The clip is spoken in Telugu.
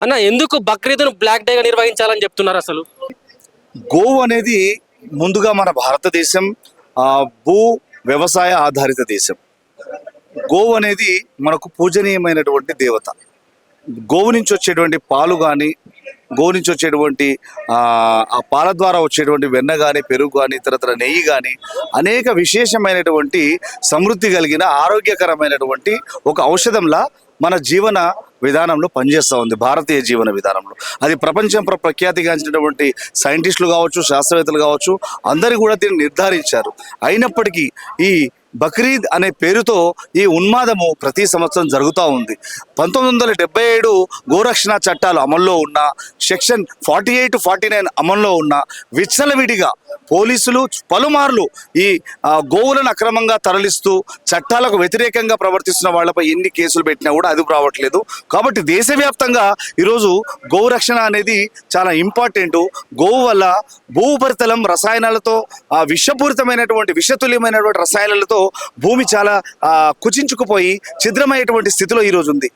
అన్న ఎందుకు బక్రీద్ను బ్లాక్ డేగా నిర్వహించాలని చెప్తున్నారు అసలు? గోవు అనేది ముందుగా మన భారతదేశం భూ వ్యవసాయ ఆధారిత దేశం. గోవు అనేది మనకు పూజనీయమైనటువంటి దేవత. గోవు నుంచి వచ్చేటువంటి పాలు కానీ గోవు నుంచి వచ్చేటువంటి ఆ పాల ద్వారా వచ్చేటువంటి వెన్న కానీ పెరుగు కానీ ఇతరతర నెయ్యి కానీ అనేక విశేషమైనటువంటి సమృద్ధి కలిగిన ఆరోగ్యకరమైనటువంటి ఒక ఔషధంలా మన జీవన విధానంలో పనిచేస్తూ ఉంది భారతీయ జీవన విధానంలో. అది ప్రపంచం ప్ర- ప్రఖ్యాతిగాంచినటువంటి సైంటిస్టులు కావచ్చు శాస్త్రవేత్తలు కావచ్చు అందరూ కూడా దీన్ని నిర్ధారించారు. అయినప్పటికీ ఈ బక్రీద్ అనే పేరుతో ఈ ఉన్మాదము ప్రతి సంవత్సరం జరుగుతూ ఉంది. పంతొమ్మిది వందల డెబ్బై ఏడు గోరక్షణ చట్టాలు అమల్లో ఉన్న section forty eight forty nine అమల్లో ఉన్న విచ్చలవిడిగా పోలీసులు పలుమార్లు ఈ గోవులను అక్రమంగా తరలిస్తూ చట్టాలకు వ్యతిరేకంగా ప్రవర్తిస్తున్న వాళ్ళపై ఎన్ని కేసులు పెట్టినా కూడా అది రావట్లేదు. కాబట్టి దేశవ్యాప్తంగా ఈరోజు గోరక్షణ అనేది చాలా ఇంపార్టెంట్. గోవు వల్ల భూ ఉపరితలం రసాయనాలతో విషపూరితమైనటువంటి విషతుల్యమైనటువంటి రసాయనాలతో భూమి చాలా ఆ, కుచించుకుపోయి ఛిద్రమయ్యేటువంటి స్థితిలో ఈరోజు ఉంది.